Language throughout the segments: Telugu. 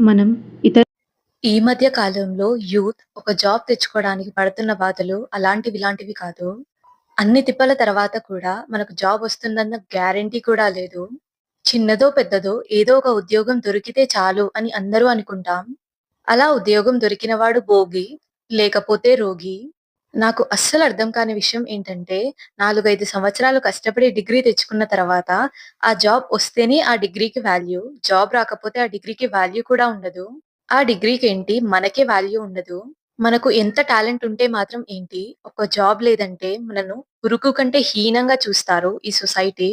మనం ఇతర ఈ మధ్య కాలంలో యూత్ ఒక జాబ్ తెచ్చుకోవడానికి పడుతున్న బాధలు అలాంటివి ఇలాంటివి కాదు. అన్ని తిప్పల తర్వాత కూడా మనకు జాబ్ వస్తుందన్న గ్యారంటీ కూడా లేదు. చిన్నదో పెద్దదో ఏదో ఒక ఉద్యోగం దొరికితే చాలు అని అందరూ అనుకుంటాం. అలా ఉద్యోగం దొరికినవాడు భోగి, లేకపోతే రోగి. నాకు అస్సలు అర్థం కాని విషయం ఏంటంటే 4, 5 సంవత్సరాలు కష్టపడి డిగ్రీ తెచ్చుకున్న తర్వాత ఆ జాబ్ వస్తేనే ఆ డిగ్రీకి వాల్యూ. జాబ్ రాకపోతే ఆ డిగ్రీకి వాల్యూ కూడా ఉండదు. ఆ డిగ్రీకేంటి మనకే వాల్యూ ఉండదు. మనకు ఎంత టాలెంట్ ఉంటే మాత్రం ఏంటి? ఒక జాబ్ లేదంటే మనను పురుగు కంటే హీనంగా చూస్తారు ఈ సొసైటీ.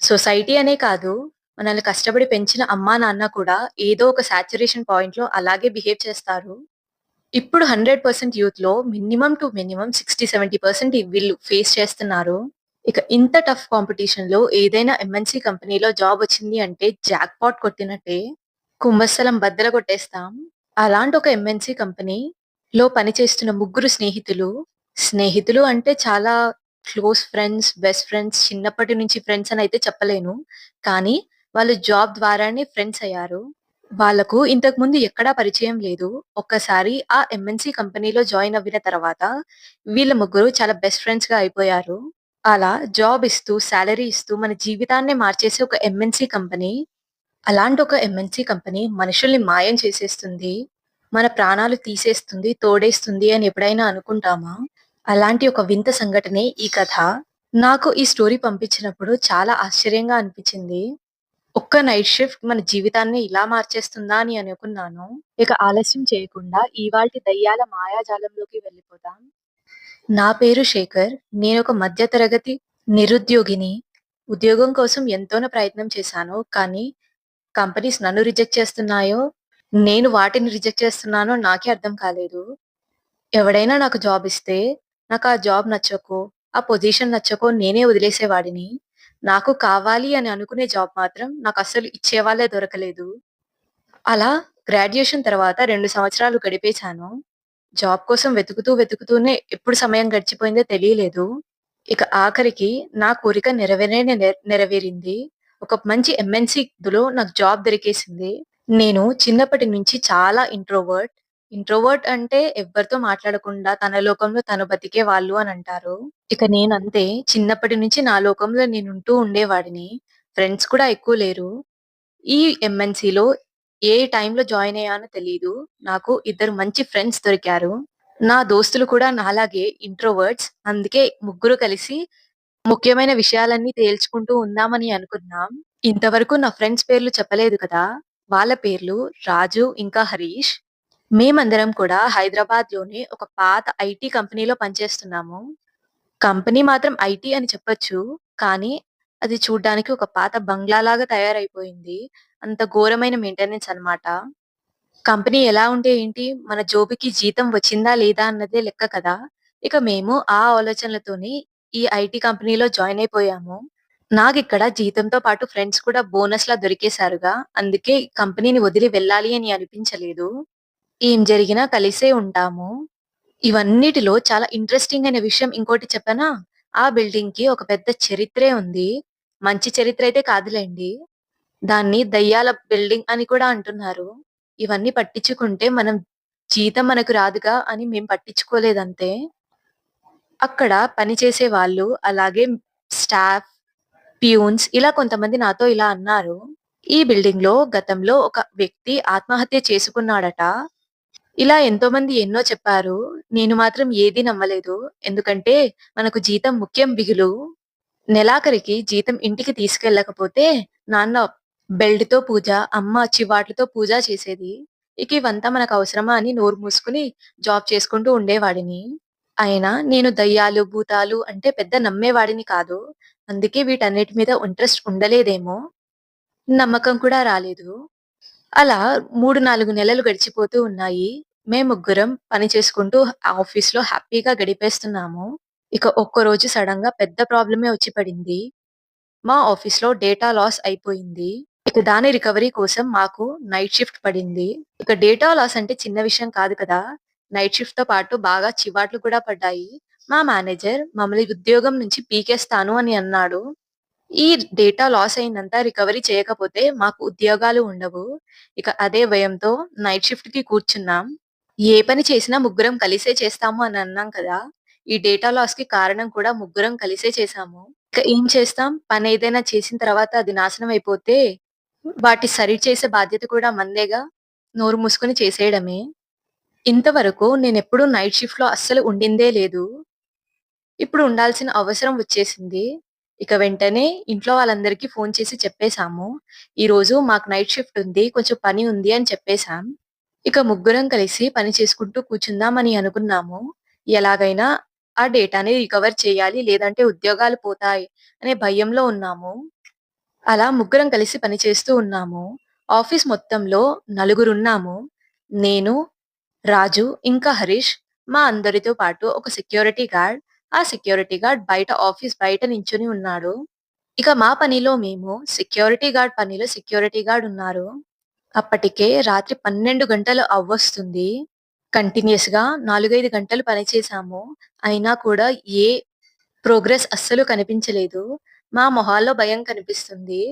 సొసైటీ అనే కాదు, మనల్ని కష్టపడి పెంచిన అమ్మా, నాన్న కూడా ఏదో ఒక సాచ్యురేషన్ పాయింట్‌లో అలాగే బిహేవ్ చేస్తారు. ఇప్పుడు హండ్రెడ్ పర్సెంట్ యూత్లో minimum to minimum sixty seventy percent వీళ్ళు ఫేస్ చేస్తున్నారు. ఇక ఇంత టఫ్ కాంపిటీషన్లో ఏదైనా ఎంఎన్‌సి కంపెనీలో జాబ్ వచ్చింది అంటే జాక్ పాట్ కొట్టినట్టే. కుంభస్థలం బద్దల కొట్టేస్తాం. అలాంటి ఒక ఎంఎన్‌సి కంపెనీలో పనిచేస్తున్న ముగ్గురు స్నేహితులు, స్నేహితులు అంటే చాలా క్లోజ్ ఫ్రెండ్స్, బెస్ట్ ఫ్రెండ్స్, చిన్నప్పటి నుంచి ఫ్రెండ్స్ అని అయితే చెప్పలేను. కానీ వాళ్ళు జాబ్ ద్వారానే ఫ్రెండ్స్ అయ్యారు. వాళ్ళకు ఇంతకుముందు ఎక్కడా పరిచయం లేదు. ఒక్కసారి ఆ ఎంఎన్‌సి కంపెనీలో జాయిన్ అవ్విన తర్వాత వీళ్ళ ముగ్గురు చాలా బెస్ట్ ఫ్రెండ్స్గా అయిపోయారు. అలా జాబ్ ఇస్తూ, సాలరీ ఇస్తూ మన జీవితాన్ని మార్చేసే ఒక ఎంఎన్‌సి కంపెనీ. అలాంటి ఒక ఎంఎన్‌సి కంపెనీ మనుషుల్ని మాయం చేసేస్తుంది. మన ప్రాణాలు తీసేస్తుంది, తోడేస్తుంది అని ఎప్పుడైనా అనుకుంటామా? అలాంటి ఒక వింత సంఘటనే ఈ కథ. నాకు ఈ స్టోరీ పంపించినప్పుడు చాలా ఆశ్చర్యంగా అనిపించింది. ఒక్క నైట్ షిఫ్ట్ మన జీవితాన్ని ఇలా మార్చేస్తుందా అని అనుకున్నాను. ఇక ఆలస్యం చేయకుండా ఇవాల్టి దయ్యాల మాయాజాలంలోకి వెళ్ళిపోదాం. నా పేరు శేఖర్. నేను మధ్య తరగతి నిరుద్యోగిని. ఉద్యోగం కోసం ఎంతోనో ప్రయత్నం చేశాను. కానీ కంపెనీస్ నన్ను రిజెక్ట్ చేస్తున్నాయో, నేను వాటిని రిజెక్ట్ చేస్తున్నానో నాకే అర్థం కాలేదు. ఎవడైనా నాకు జాబ్ ఇస్తే, నాకు ఆ జాబ్ నచ్చకో, ఆ పొజిషన్ నచ్చకో నేనే వదిలేసేవాడిని. నాకు కావాలి అని అనుకునే జాబ్ మాత్రం నాకు అస్సలు ఇచ్చేవాళ్ళే దొరకలేదు. అలా గ్రాడ్యుయేషన్ తర్వాత రెండు సంవత్సరాలు గడిపేశాను. జాబ్ కోసం వెతుకుతూ వెతుకుతూనే ఎప్పుడు సమయం గడిచిపోయిందో తెలియలేదు. ఇక ఆఖరికి నా కోరిక నెరవేరే నె నెరవేరింది. ఒక మంచి ఎంఎన్‌సిలో నాకు జాబ్ దొరికేసింది. నేను చిన్నప్పటి నుంచి చాలా ఇంట్రోవర్ట్. ఇంట్రోవర్ట్ అంటే ఎవ్వరితో మాట్లాడకుండా తన లోకంలో తను బతికే వాళ్ళు అని అంటారు. ఇక నేనంతే చిన్నప్పటి నుంచి నా లోకంలో నేనుంటూ ఉండేవాడిని. ఫ్రెండ్స్ కూడా ఎక్కువ లేరు. ఈ ఎంఎన్సీలో ఏ టైంలో జాయిన్ అయ్యానో తెలియదు నాకు ఇద్దరు మంచి ఫ్రెండ్స్ దొరికారు. నా దోస్తులు కూడా నాలాగే ఇంట్రోవర్ట్స్. అందుకే ముగ్గురు కలిసి ముఖ్యమైన విషయాలన్నీ తేల్చుకుంటూ ఉందామని అనుకున్నాం. ఇంతవరకు నా ఫ్రెండ్స్ పేర్లు చెప్పలేదు కదా! వాళ్ళ పేర్లు రాజు, ఇంకా హరీష్. మేమందరం కూడా హైదరాబాద్లోని ఒక పాత ఐటీ కంపెనీలో పనిచేస్తున్నాము. కంపెనీ మాత్రం ఐటీ అని చెప్పొచ్చు. కానీ అది చూడ్డానికి ఒక పాత బంగ్లాలాగా తయారైపోయింది. అంత ఘోరమైన మెయింటెనెన్స్ అన్నమాట. కంపెనీ ఎలా ఉంటే ఏంటి? మన జోబుకి జీతం వచ్చిందా లేదా అన్నదే లెక్క కదా! ఇక మేము ఆ ఆలోచనలతోని ఈ ఐటీ కంపెనీలో జాయిన్ అయిపోయాము. నాకు ఇక్కడ జీతంతో పాటు ఫ్రెండ్స్ కూడా బోనస్ లా దొరికేసారుగా. అందుకే కంపెనీని వదిలి వెళ్ళాలి అని అనిపించలేదు. ఏం జరిగినా కలిసే ఉంటాము. ఇవన్నిటిలో చాలా ఇంట్రెస్టింగ్ అయిన విషయం ఇంకోటి చెప్పనా? ఆ బిల్డింగ్‌కి ఒక పెద్ద చరిత్రే ఉంది. మంచి చరిత్ర అయితే కాదులేండి దాన్ని దయ్యాల బిల్డింగ్ అని కూడా అంటున్నారు. ఇవన్నీ పట్టించుకుంటే మనం జీతం మనకు రాదుగా అని మేం పట్టించుకోలేదంతే. అక్కడ పనిచేసే వాళ్ళు, అలాగే స్టాఫ్, ప్యూన్స్ ఇలా కొంతమంది నాతో ఇలా అన్నారు. ఈ బిల్డింగ్‌లో గతంలో ఒక వ్యక్తి ఆత్మహత్య చేసుకున్నాడట. ఇలా ఎంతోమంది ఎన్నో చెప్పారు. నేను మాత్రం ఏది నమ్మలేదు. ఎందుకంటే మనకు జీతం ముఖ్యం బిగులు. నెలాఖరికి జీతం ఇంటికి తీసుకెళ్ళకపోతే నాన్న బెల్ట్‌తో పూజ, అమ్మ చివాట్లతో పూజ చేసేది. ఇక ఇవంతా మనకు అవసరమా అని నోరు మూసుకొని జాబ్ చేసుకుంటూ ఉండేవాడిని. అయినా నేను దయ్యాలు, భూతాలు అంటే పెద్ద నమ్మేవాడిని కాదు. అందుకే వీటన్నిటి మీద ఇంట్రెస్ట్ ఉండలేదేమో! నమ్మకం కూడా రాలేదు. అలా 3, 4 నెలలు గడిచిపోతూ ఉన్నాయి. మేము ముగ్గురం పని చేసుకుంటూ ఆఫీస్లో హ్యాపీగా గడిపేస్తున్నాము. ఇక ఒక్కరోజు సడెన్‌గా పెద్ద ప్రాబ్లమే వచ్చి పడింది. మా ఆఫీస్లో డేటా లాస్ అయిపోయింది. ఇక దాని రికవరీ కోసం మాకు నైట్ షిఫ్ట్ పడింది. ఇక డేటా లాస్ అంటే చిన్న విషయం కాదు కదా! నైట్ షిఫ్ట్తో పాటు బాగా చివాట్లు కూడా పడ్డాయి. మా మేనేజర్ మమ్మల్ని ఉద్యోగం నుంచి పీకేస్తాను అని అన్నాడు. ఈ డేటా లాస్ అయినంత రికవరీ చేయకపోతే మాకు ఉద్యోగాలు ఉండవు. ఇక అదే భయంతో నైట్ షిఫ్ట్కి కూర్చున్నాం. ఏ పని చేసినా ముగ్గురం కలిసే చేస్తాము అని అన్నాం కదా! ఈ డేటా లాస్కి కారణం కూడా ముగ్గురం కలిసే చేశాము. ఇక ఏం చేస్తాం? పని ఏదైనా చేసిన తర్వాత అది నాశనం అయిపోతే వాటి సరిచేసే బాధ్యత కూడా మందేగా నోరు మూసుకొని చేసేయడమే. ఇంతవరకు నేను ఎప్పుడూ నైట్ షిఫ్ట్లో అస్సలు ఉండిందే లేదు. ఇప్పుడు ఉండాల్సిన అవసరం వచ్చేసింది. ఇక వెంటనే ఇంట్లో వాళ్ళందరికీ ఫోన్ చేసి చెప్పేసాము. ఈరోజు మాకు నైట్ షిఫ్ట్ ఉంది. కొంచెం పని ఉంది అని చెప్పేసాం. ఇక ముగ్గురం కలిసి పని చేసుకుంటూ కూర్చుందామని అనుకున్నాము. ఎలాగైనా ఆ డేటాని రికవర్ చేయాలి. లేదంటే ఉద్యోగాలు పోతాయి అనే భయంలో ఉన్నాము. అలా ముగ్గురం కలిసి పని చేస్తూ ఉన్నాము. ఆఫీస్ మొత్తంలో నలుగురున్నాము. నేను, రాజు, ఇంకా హరీష్. మా అందరితో పాటు ఒక సెక్యూరిటీ గార్డ్. ఆ సెక్యూరిటీ గార్డ్ బయట ఆఫీస్ బయట నించుని ఉన్నాడు. ఇక మా పనిలో మేము, సెక్యూరిటీ గార్డ్ పనిలో సెక్యూరిటీ గార్డ్ ఉన్నారు. అప్పటికే రాత్రి 12 గంటలు అవ్వొస్తుంది. కంటిన్యూయస్‌గా 4, 5 గంటలు పనిచేశాము అయినా కూడా ఏ ప్రోగ్రెస్ అస్సలు కనిపించలేదు. మా మొహాల్లో భయం కనిపిస్తుంది.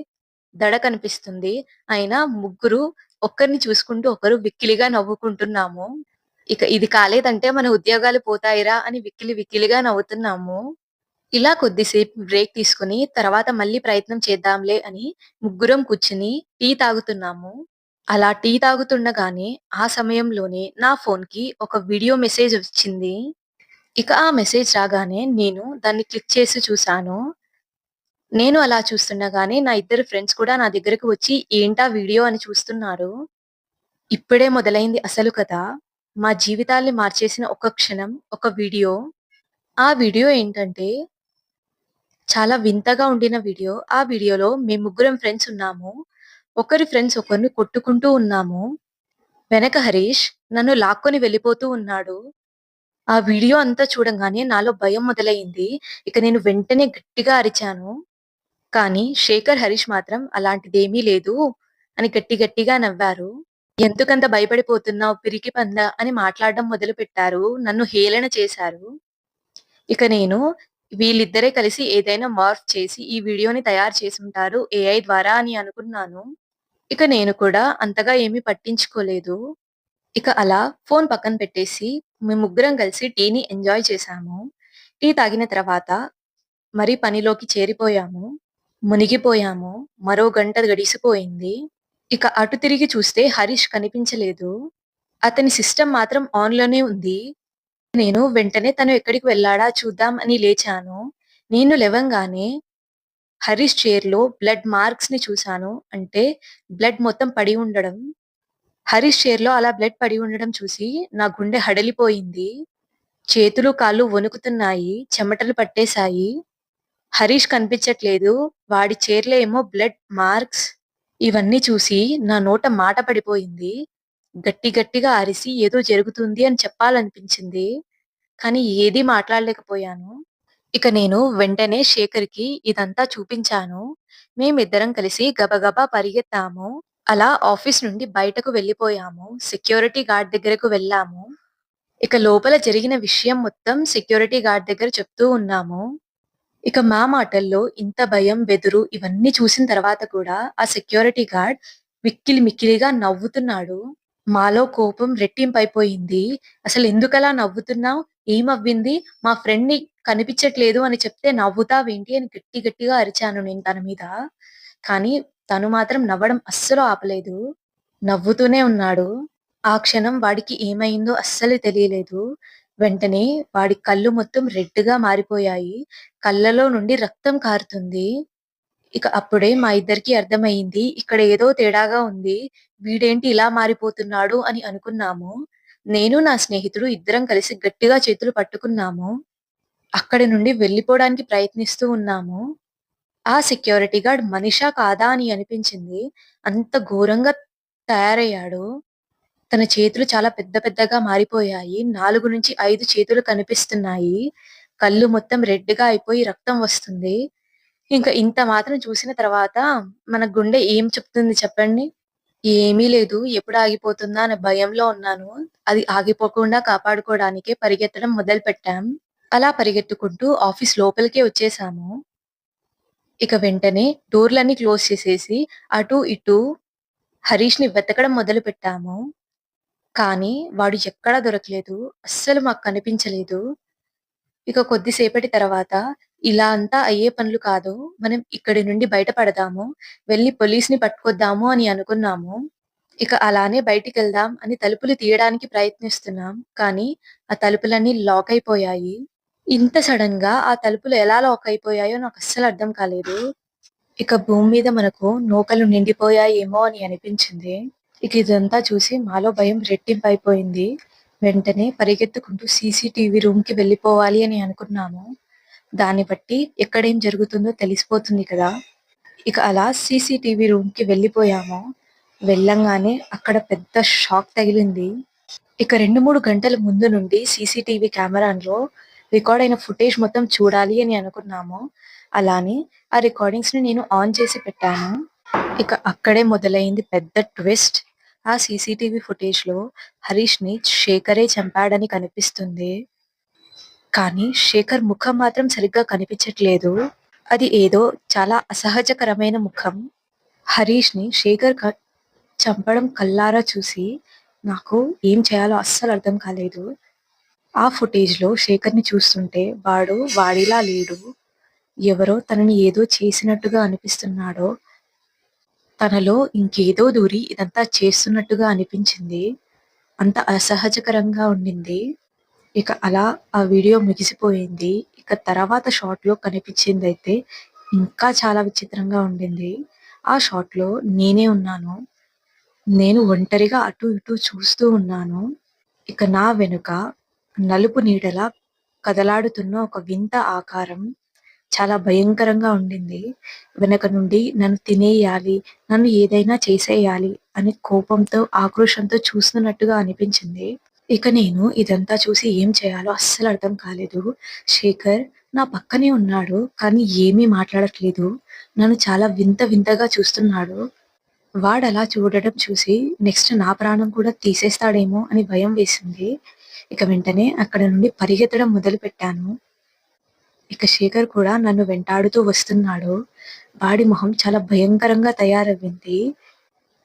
దడ కనిపిస్తుంది. అయినా ముగ్గురు ఒక్కరిని చూసుకుంటూ ఒకరు విక్కిలిగా నవ్వుకుంటున్నాము. ఇక ఇది కాలేదంటే మన ఉద్యోగాలు పోతాయిరా అని విక్కిలి విక్కిలిగా నవ్వుతున్నాము. ఇలా కొద్దిసేపు బ్రేక్ తీసుకొని తర్వాత మళ్ళీ ప్రయత్నం చేద్దాంలే అని ముగ్గురం కూర్చుని టీ తాగుతున్నాము. అలా టీ తాగుతుండగానే ఆ సమయంలోనే నా ఫోన్‌కి ఒక వీడియో మెసేజ్ వచ్చింది. ఇక ఆ మెసేజ్ రాగానే నేను దాన్ని క్లిక్ చేసి చూసాను. నేను అలా చూస్తుండగానే నా ఇద్దరు ఫ్రెండ్స్ కూడా నా దగ్గరకు వచ్చి ఏంటా వీడియో అని చూస్తున్నారు. ఇప్పుడే మొదలైంది అసలు కథ. మా జీవితాల్ని మార్చేసిన ఒక క్షణం, ఒక వీడియో. ఆ వీడియో ఏంటంటే చాలా వింతగా ఉండిన వీడియో. ఆ వీడియోలో మేము ముగ్గురం ఫ్రెండ్స్ ఉన్నాము. ఒకరి ఫ్రెండ్స్ ఒకరిని కొట్టుకుంటూ ఉన్నాము. వెనక హరీష్ నన్ను లాక్కొని వెళ్ళిపోతూ ఉన్నాడు. ఆ వీడియో అంతా చూడంగానే నాలో భయం మొదలైంది. ఇక నేను వెంటనే గట్టిగా అరిచాను. కానీ శేఖర్, హరీష్ మాత్రం అలాంటిదేమీ లేదు అని గట్టి గట్టిగా నవ్వారు. ఎందుకంత భయపడిపోతున్నావు పిరికి పందా అని మాట్లాడడం మొదలుపెట్టారు. నన్ను హేళన చేశారు. ఇక నేను వీళ్ళిద్దరే కలిసి ఏదైనా మార్ఫ్ చేసి ఈ వీడియోని తయారు చేసుంటారు ఏఐ ద్వారా అని అనుకున్నాను. ఇక నేను కూడా అంతగా ఏమీ పట్టించుకోలేదు. ఇక అలా ఫోన్ పక్కన పెట్టేసి మేము ముగ్గురం కలిసి టీని ఎంజాయ్ చేశాము. టీ తాగిన తర్వాత మరి పనిలోకి చేరిపోయాము. మునిగిపోయాము. మరో గంట గడిసిపోయింది. ఇక అటు తిరిగి చూస్తే హరీష్ కనిపించలేదు. అతని సిస్టమ్ మాత్రం ఆన్‌లోనే ఉంది. నేను వెంటనే తను ఎక్కడికి వెళ్ళాడా చూద్దాం అని లేచాను. నేను లేవంగానే హరీష్ చైర్‌లో బ్లడ్ మార్క్స్‌ని చూసాను. అంటే బ్లడ్ మొత్తం పడి ఉండడం. హరీష్ చైర్‌లో అలా బ్లడ్ పడి ఉండడం చూసి నా గుండె హడలిపోయింది. చేతులు, కాళ్ళు వణుకుతున్నాయి. చెమటలు పట్టేశాయి. హరీష్ కనిపించట్లేదు. వాడి చైర్‌లో ఏమో బ్లడ్ మార్క్స్. ఇవన్నీ చూసి నా నోట మాట పడిపోయింది. గట్టి గట్టిగా అరిసి ఏదో జరుగుతుంది అని చెప్పాలనిపించింది. కానీ ఏది మాట్లాడలేకపోయాను. ఇక నేను వెంటనే శేఖర్‌కి ఇదంతా చూపించాను. మేమిద్దరం కలిసి గబగబా పరిగెత్తాము. అలా ఆఫీస్ నుండి బయటకు వెళ్ళిపోయాము. సెక్యూరిటీ గార్డ్ దగ్గరకు వెళ్ళాము. ఇక లోపల జరిగిన విషయం మొత్తం సెక్యూరిటీ గార్డ్ దగ్గర చెప్తూ ఉన్నాము. ఇక మా మాటల్లో ఇంత భయం, బెదురు ఇవన్నీ చూసిన తర్వాత కూడా ఆ సెక్యూరిటీ గార్డ్ మిక్కిలి మిక్కిలిగా నవ్వుతున్నాడు. మాలో కోపం రెట్టింపైపోయింది. "అసలెందుకలా నవ్వుతున్నావు? ఏమవ్వింది? మా ఫ్రెండ్‌ని కనిపించట్లేదు అని చెప్తే నవ్వుతావేంటి?" అని గట్టి గట్టిగా అరిచాను నేను తన మీద. కానీ తను మాత్రం నవ్వడం అస్సలు ఆపలేదు. నవ్వుతూనే ఉన్నాడు. ఆ క్షణం వాడికి ఏమైందో అస్సలు తెలియలేదు. వెంటనే వాడి కళ్ళు మొత్తం రెడ్‌గా మారిపోయాయి. కళ్ళలో నుండి రక్తం కారుతుంది. ఇక అప్పుడే మా ఇద్దరికి అర్థమయింది. ఇక్కడ ఏదో తేడాగా ఉంది. వీడేంటి ఇలా మారిపోతున్నాడు అని అనుకున్నాము. నేను నా స్నేహితుడు ఇద్దరం కలిసి గట్టిగా చేతులు పట్టుకున్నాము. అక్కడి నుండి వెళ్ళిపోవడానికి ప్రయత్నిస్తూ ఉన్నాము. ఆ సెక్యూరిటీ గార్డ్ మనిషా కాదా అని అనిపించింది. అంత ఘోరంగా తయారయ్యాడు. తన చేతులు చాలా పెద్ద పెద్దగా మారిపోయాయి. 4-5 చేతులు కనిపిస్తున్నాయి. కళ్ళు మొత్తం రెడ్‌గా అయిపోయి రక్తం వస్తుంది. ఇంకా ఇంత మాత్రం చూసిన తర్వాత మన గుండె ఏం చెప్తుంది చెప్పండి? ఏమీ లేదు. ఎప్పుడు ఆగిపోతుందా అనే భయంలో ఉన్నాను. అది ఆగిపోకుండా కాపాడుకోవడానికే పరిగెత్తడం మొదలు పెట్టాం అలా పరిగెత్తుకుంటూ ఆఫీస్ లోపలికే వచ్చేసాము. ఇక వెంటనే డోర్‌లన్నీ క్లోజ్ చేసేసి అటు ఇటు హరీష్‌ని వెతకడం మొదలు పెట్టాము కానీ వాడు ఎక్కడా దొరకలేదు. అస్సలు మాకు కనిపించలేదు. ఇక కొద్దిసేపటి తర్వాత ఇలా అంతా అయ్యే పనులు కాదు. మనం ఇక్కడి నుండి బయటపడదాము. వెళ్ళి పోలీస్‌ని పట్టుకొద్దాము అని అనుకున్నాము. ఇక అలానే బయటికెళ్దాం అని తలుపులు తీయడానికి ప్రయత్నిస్తున్నాం. కానీ ఆ తలుపులన్నీ లాక్ అయిపోయాయి. ఇంత సడెన్‌గా ఆ తలుపులు ఎలా లాక్ అయిపోయాయో నాకు అస్సలు అర్థం కాలేదు. ఇక భూమి మీద మనకు నూకలు నిండిపోయాయేమో అని అనిపించింది. ఇక ఇదంతా చూసి మాలో భయం రెట్టింపయిపోయింది. వెంటనే పరిగెత్తుకుంటూ సీసీటీవీ రూమ్‌కి వెళ్ళిపోవాలి అని అనుకున్నాము. దాన్ని బట్టి ఎక్కడేం జరుగుతుందో తెలిసిపోతుంది కదా! ఇక అలా సీసీటీవీ రూమ్‌కి వెళ్ళిపోయాము. వెళ్ళంగానే అక్కడ పెద్ద షాక్ తగిలింది. ఇక 2, 3 గంటల ముందు నుండి సీసీటీవీ కెమెరాలో రికార్డ్ అయిన ఫుటేజ్ మొత్తం చూడాలి అని అనుకున్నాము. అలానే ఆ రికార్డింగ్స్‌ని నేను ఆన్ చేసి పెట్టాను. ఇక అక్కడే మొదలైంది పెద్ద ట్విస్ట్. ఆ సీసీటీవీ ఫుటేజ్‌లో హరీష్‌ని శేఖరే చంపాడని కనిపిస్తుంది. కానీ శేఖర్ ముఖం మాత్రం సరిగ్గా కనిపించట్లేదు. అది ఏదో చాలా అసహజకరమైన ముఖం. హరీష్‌ని శేఖర్ చంపడం కళ్ళారా చూసి నాకు ఏం చేయాలో అస్సలు అర్థం కాలేదు. ఆ ఫుటేజ్‌లో శేఖర్‌ని చూస్తుంటే వాడు వాడిలా లేడు. ఎవరో తనని ఏదో చేసినట్టుగా అనిపిస్తున్నాడో, తనలో ఇంకేదో దూరి ఇదంతా చేస్తున్నట్టుగా అనిపించింది. అంత అసహజకరంగా ఉండింది. ఇక అలా ఆ వీడియో ముగిసిపోయింది. ఇక తర్వాత షాట్‌లో కనిపించిందైతే ఇంకా చాలా విచిత్రంగా ఉండింది. ఆ షాట్‌లో నేనే ఉన్నాను. నేను ఒంటరిగా అటు ఇటు చూస్తూ ఉన్నాను. ఇక నా వెనుక నలుపు నీడలా కదలాడుతున్న ఒక వింత ఆకారం చాలా భయంకరంగా ఉండింది. వెనక నుండి నన్ను తినేయాలి, నన్ను ఏదైనా చేసేయాలి అని కోపంతో, ఆక్రోషంతో చూస్తున్నట్టుగా అనిపించింది. ఇక నేను ఇదంతా చూసి ఏం చేయాలో అస్సలు అర్థం కాలేదు. శేఖర్ నా పక్కనే ఉన్నాడు. కానీ ఏమీ మాట్లాడట్లేదు. నన్ను చాలా వింత వింతగా చూస్తున్నాడు. వాడు అలా చూడడం చూసి నెక్స్ట్ నా ప్రాణం కూడా తీసేస్తాడేమో అని భయం వేసింది. ఇక వెంటనే అక్కడ నుండి పరిగెత్తడం మొదలుపెట్టాను. ఇక శేఖర్ కూడా నన్ను వెంటాడుతూ వస్తున్నాడు. వాడి మొహం చాలా భయంకరంగా తయారవ్వింది.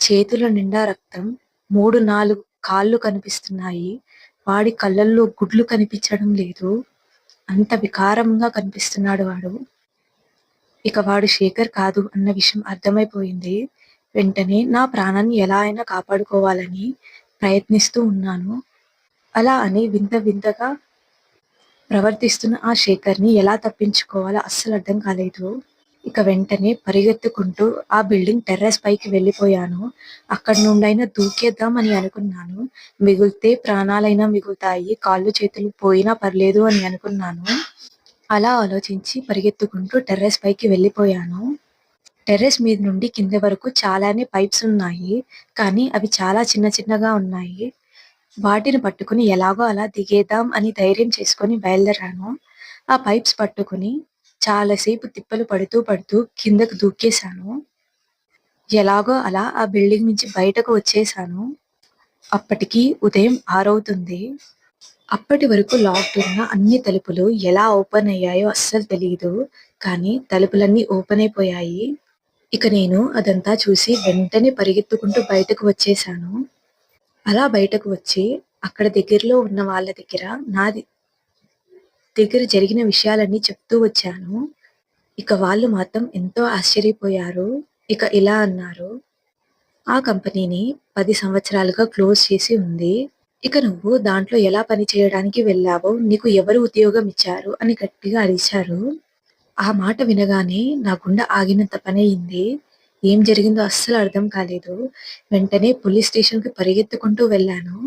చేతుల నిండా రక్తం. 3, 4 కాళ్ళు కనిపిస్తున్నాయి. వాడి కళ్ళల్లో గుడ్లు కనిపించడం లేదు. అంత వికారంగా కనిపిస్తున్నాడు వాడు. ఇక వాడు శేఖర్ కాదు అన్న విషయం అర్థమైపోయింది. వెంటనే నా ప్రాణాన్ని ఎలా అయినా కాపాడుకోవాలని ప్రయత్నిస్తూ ఉన్నాను. అలా అని వింత వింతగా ప్రవర్తిస్తున్న ఆ శేఖర్‌ని ఎలా తప్పించుకోవాలో అస్సలు అర్థం కాలేదు. ఇక వెంటనే పరిగెత్తుకుంటూ ఆ బిల్డింగ్ టెర్రస్ పైకి వెళ్ళిపోయాను. అక్కడి నుండైనా దూకేద్దాం అని అనుకున్నాను. మిగిలితే ప్రాణాలైనా మిగులుతాయి. కాళ్ళు చేతులు పోయినా పర్లేదు అని అనుకున్నాను. అలా ఆలోచించి పరిగెత్తుకుంటూ టెర్రస్ పైకి వెళ్ళిపోయాను. టెర్రస్ మీద నుండి కింద వరకు చాలానే పైప్స్ ఉన్నాయి. కానీ అవి చాలా చిన్న చిన్నగా ఉన్నాయి. వాటిని పట్టుకుని ఎలాగో అలా దిగేద్దాం అని ధైర్యం చేసుకొని బయలుదేరాను. ఆ పైప్స్ పట్టుకుని చాలాసేపు తిప్పలు పడుతూ పడుతూ కిందకు దూకేశాను. ఎలాగో అలా ఆ బిల్డింగ్ నుంచి బయటకు వచ్చేసాను అప్పటికి ఉదయం ఆరవుతుంది అప్పటి వరకు లాక్డ్ ఉన్న అన్ని తలుపులు ఎలా ఓపెన్ అయ్యాయో అస్సలు తెలియదు కానీ తలుపులన్నీ ఓపెన్ అయిపోయాయి. ఇక నేను అదంతా చూసి వెంటనే పరిగెత్తుకుంటూ బయటకు వచ్చేసాను అలా బయటకు వచ్చి అక్కడ దగ్గరలో ఉన్న వాళ్ళ దగ్గర నాది దగ్గర జరిగిన విషయాలన్నీ చెప్తూ వచ్చాను. ఇక వాళ్ళు మాత్రం ఎంతో ఆశ్చర్యపోయారు. ఇక ఇలా అన్నారు. "ఆ కంపెనీని పది సంవత్సరాలుగా క్లోజ్ చేసి ఉంది. ఇక నువ్వు దాంట్లో ఎలా పని చేయడానికి వెళ్ళావో, నీకు ఎవరు ఉద్యోగం ఇచ్చారు?" అని గట్టిగా అరిచారు. ఆ మాట వినగానే నా గుండె ఆగినంత అయింది ఏం జరిగిందో అస్సలు అర్థం కాలేదు. వెంటనే పోలీస్ స్టేషన్‌కి పరిగెత్తుకుంటూ వెళ్ళాను.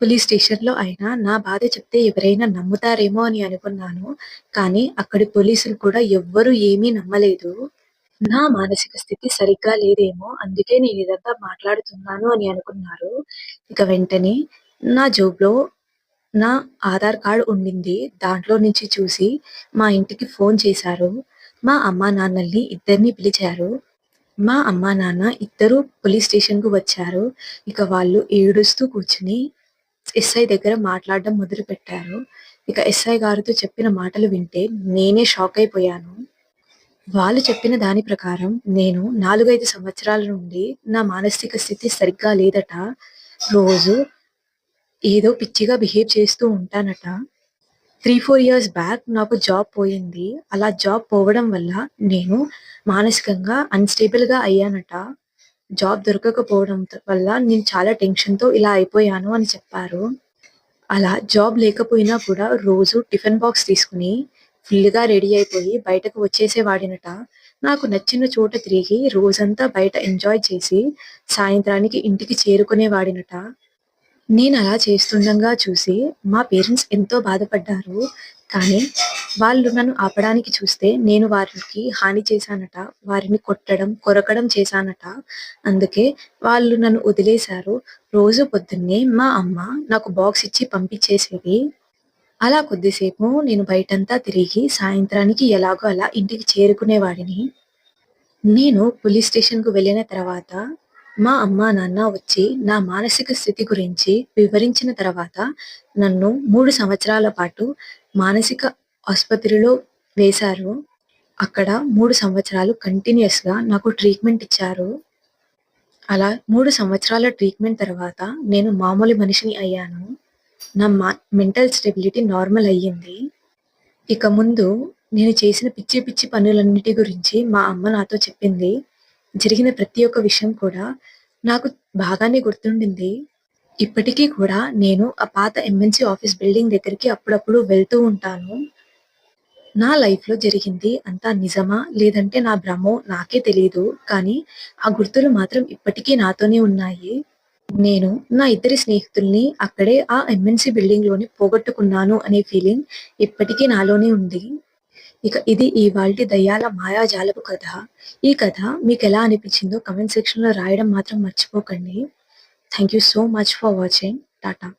పోలీస్ స్టేషన్‌లో అయినా నా బాధ చెప్తే ఎవరైనా నమ్ముతారేమో అని అనుకున్నాను. కానీ అక్కడి పోలీసులు కూడా ఎవ్వరూ ఏమీ నమ్మలేదు. నా మానసిక స్థితి సరిగ్గా లేదేమో అందుకే నేను ఇదంతా మాట్లాడుతున్నాను అని అనుకున్నారు. ఇక వెంటనే నా జేబులో నా ఆధార్ కార్డ్ ఉండింది. దాంట్లో నుంచి చూసి మా ఇంటికి ఫోన్ చేశారు. మా అమ్మానాన్నల్ని ఇద్దరిని పిలిచారు. మా అమ్మా, నాన్న ఇద్దరూ పోలీస్ స్టేషన్‌కు వచ్చారు. ఇక వాళ్ళు ఏడుస్తూ కూర్చుని ఎస్ఐ దగ్గర మాట్లాడడం మొదలుపెట్టారు. ఇక ఎస్ఐ గారితో చెప్పిన మాటలు వింటే నేనే షాక్ అయిపోయాను. వాళ్ళు చెప్పిన దాని ప్రకారం నేను 4, 5 సంవత్సరాల నుండి నా మానసిక స్థితి సరిగ్గా లేదట. రోజు ఏదో పిచ్చిగా బిహేవ్ చేస్తూ ఉంటానట. 3, 4 ఇయర్స్ బ్యాక్ నాకు జాబ్ పోయింది. అలా జాబ్ పోవడం వల్ల నేను మానసికంగా అన్‌స్టేబుల్‌గా అయ్యానట. జాబ్ దొరకకపోవడం వల్ల నేను చాలా టెన్షన్‌తో ఇలా అయిపోయాను అని చెప్పారు. అలా జాబ్ లేకపోయినా కూడా రోజు టిఫిన్ బాక్స్ తీసుకొని ఫుల్‌గా రెడీ అయిపోయి బయటకు వచ్చేసేవాడినట. నాకు నచ్చిన చోట తిరిగి రోజంతా బయట ఎంజాయ్ చేసి సాయంత్రానికి ఇంటికి చేరుకునేవాడినట. నేను అలా చేస్తుండగా చూసి మా పేరెంట్స్ ఎంతో బాధపడ్డారు. కానీ వాళ్ళు నన్ను ఆపడానికి చూస్తే నేను వారికి హాని చేశానట. వారిని కొట్టడం, కొరకడం చేశానట. అందుకే వాళ్ళు నన్ను వదిలేశారు. రోజు పొద్దున్నే మా అమ్మ నాకు బాక్స్ ఇచ్చి పంపించేసేది. అలా కొద్దిసేపు నేను బయటంతా తిరిగి సాయంత్రానికి ఎలాగో అలా ఇంటికి చేరుకునేవాడిని. నేను పోలీస్ స్టేషన్‌కు వెళ్ళిన తర్వాత మా అమ్మ, నాన్న వచ్చి నా మానసిక స్థితి గురించి వివరించిన తర్వాత నన్ను మూడు సంవత్సరాల పాటు మానసిక ఆస్పత్రిలో వేశారు. అక్కడ మూడు సంవత్సరాలు కంటిన్యూయస్‌గా నాకు ట్రీట్మెంట్ ఇచ్చారు. అలా మూడు సంవత్సరాల ట్రీట్మెంట్ తర్వాత నేను మామూలు మనిషిని అయ్యాను. నా మా మెంటల్ స్టెబిలిటీ నార్మల్ అయ్యింది. ఇక ముందు నేను చేసిన పిచ్చి పిచ్చి పనులన్నిటి గురించి మా అమ్మ నాతో చెప్పింది. జరిగిన ప్రతి ఒక్క విషయం కూడా నాకు బాగానే గుర్తుండింది. ఇప్పటికీ కూడా నేను ఆ పాత ఎంఎన్‌సి ఆఫీస్ బిల్డింగ్ దగ్గరికి అప్పుడప్పుడు వెళ్తూ ఉంటాను. నా లైఫ్‌లో జరిగింది అంతా నిజమా? లేదంటే నా భ్రమో నాకే తెలియదు కానీ ఆ గుర్తులు మాత్రం ఇప్పటికీ నాతోనే ఉన్నాయి. నేను నా ఇద్దరి స్నేహితుల్ని అక్కడే ఆ ఎంఎన్‌సి బిల్డింగ్‌లోనే పోగొట్టుకున్నాను అనే ఫీలింగ్ ఇప్పటికీ నాలోనే ఉంది. ఇక ఇది ఇవాల్టి దయ్యాల మాయాజాలపు కథ. ఈ కథ మీకు ఎలా అనిపించిందో కమెంట్ సెక్షన్‌లో రాయడం మాత్రం మర్చిపోకండి. Thank you so much for watching. Tata.